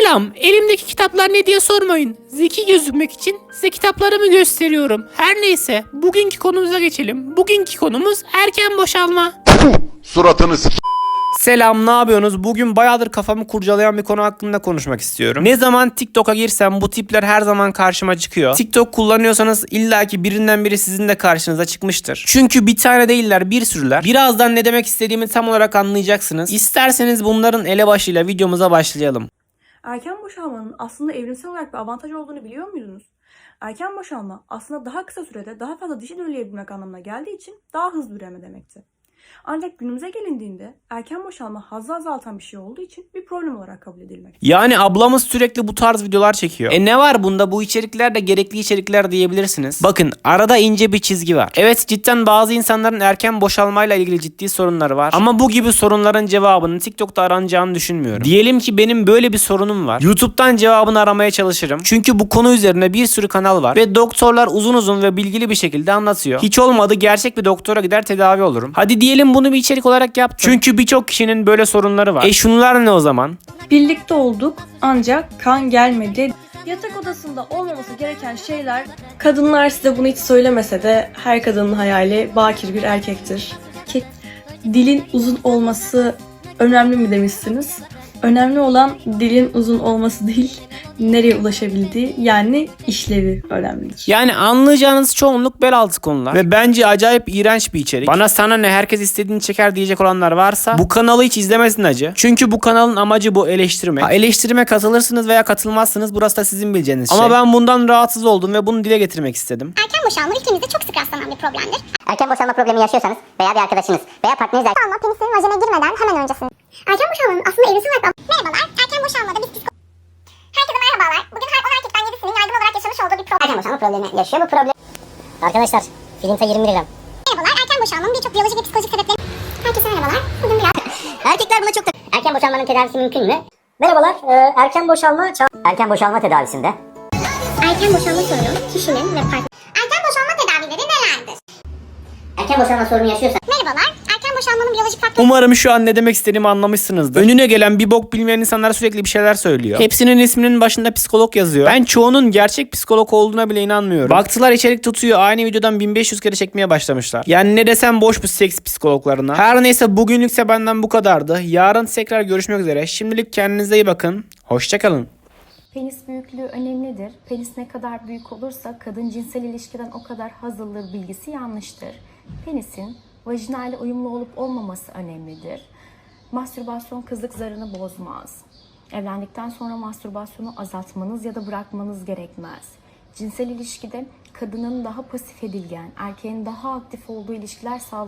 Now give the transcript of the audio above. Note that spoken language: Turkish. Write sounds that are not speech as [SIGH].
Selam. Elimdeki kitaplar ne diye sormayın. Zeki gözükmek için size kitaplarımı gösteriyorum. Her neyse bugünkü konumuza geçelim. Bugünkü konumuz erken boşalma. Suratını s- Selam ne yapıyorsunuz? Bugün bayağıdır kafamı kurcalayan bir konu hakkında konuşmak istiyorum. Ne zaman TikTok'a girsem bu tipler her zaman karşıma çıkıyor. TikTok kullanıyorsanız illaki birinden biri sizin de karşınıza çıkmıştır. Çünkü bir tane değiller bir sürüler. Birazdan ne demek istediğimi tam olarak anlayacaksınız. İsterseniz bunların elebaşıyla videomuza başlayalım. Erken boşalmanın aslında evrimsel olarak bir avantaj olduğunu biliyor muydunuz? Erken boşalma aslında daha kısa sürede daha fazla dişi dölleyebilmek anlamına geldiği için daha hızlı üreme demekti. Ancak günümüze gelindiğinde erken boşalma hazzı azaltan bir şey olduğu için bir problem olarak kabul edilmekte. Yani ablamız sürekli bu tarz videolar çekiyor. E ne var bunda bu içerikler de gerekli içerikler diyebilirsiniz. Bakın arada ince bir çizgi var. Evet cidden bazı insanların erken boşalmayla ilgili ciddi sorunları var. Ama bu gibi sorunların cevabının TikTok'ta aranacağını düşünmüyorum. Diyelim ki benim böyle bir sorunum var. YouTube'dan cevabını aramaya çalışırım. Çünkü bu konu üzerine bir sürü kanal var. Ve doktorlar uzun uzun ve bilgili bir şekilde anlatıyor. Hiç olmadı gerçek bir doktora gider tedavi olurum. Hadi diyelim bunu bir içerik olarak yaptım. Çünkü birçok kişinin böyle sorunları var. E şunlar ne o zaman? Birlikte olduk ancak kan gelmedi. Yatak odasında olmaması gereken şeyler kadınlar size bunu hiç söylemese de her kadının hayali bakir bir erkektir. Ki dilin uzun olması önemli mi demişsiniz? Önemli olan dilin uzun olması değil, nereye ulaşabildiği yani işlevi önemlidir. Yani anlayacağınız çoğunluk bel altı konular. Ve bence acayip iğrenç bir içerik. Bana sana ne herkes istediğini çeker diyecek olanlar varsa bu kanalı hiç izlemesin acı. Çünkü bu kanalın amacı bu eleştirmek. Ha, eleştirime katılırsınız veya katılmazsınız burası da sizin bileceğiniz şey. Ama ben bundan rahatsız oldum ve bunu dile getirmek istedim. Erken boşalma ülkemizde çok sık rastlanan bir problemdir. Erken boşalma problemi yaşıyorsanız veya bir arkadaşınız veya partneriniz erken boşalma penisin vajene girmeden hemen öncesinde. Erken boşalmanın aslında evrimsel olarak... Merhabalar, erken boşalmada biz psiko... Herkese merhabalar. Bugün her 10 erkekten 7'sinin yaygın olarak yaşamış olduğu bir problem. Erken boşalma problemi yaşıyor bu problem. Arkadaşlar, filinta 20 miligram. Merhabalar, erken boşalmanın birçok biyolojik ve psikolojik sebepleri... Herkese merhabalar. Bugün biraz... [LAUGHS] Erkekler buna çok. Erken boşalmanın tedavisi mümkün mü? Merhabalar, e, erken boşalma... Erken boşalma tedavisinde... Erken boşalma sorunu kişinin ve partner... Erken boşalma tedavileri nelerdir? Erken boşalma sorunu yaşıyorsan... Merhabalar, erken boşalmanın biyolojik faktörü... Umarım şu an ne demek istediğimi anlamışsınızdır. Önüne gelen bir bok bilmeyen insanlar sürekli bir şeyler söylüyor. Hepsinin isminin başında psikolog yazıyor. Ben çoğunun gerçek psikolog olduğuna bile inanmıyorum. Baktılar içerik tutuyor aynı videodan 1500 kere çekmeye başlamışlar. Yani ne desem boş bu seks psikologlarına. Her neyse bugünlükse benden bu kadardı. Yarın tekrar görüşmek üzere. Şimdilik kendinize iyi bakın. Hoşçakalın. Penis büyüklüğü önemlidir. Penis ne kadar büyük olursa kadın cinsel ilişkiden o kadar haz alır bilgisi yanlıştır. Penisin vajinayla uyumlu olup olmaması önemlidir. Mastürbasyon kızlık zarını bozmaz. Evlendikten sonra mastürbasyonu azaltmanız ya da bırakmanız gerekmez. Cinsel ilişkide kadının daha pasif edilgen, erkeğin daha aktif olduğu ilişkiler sağlıklı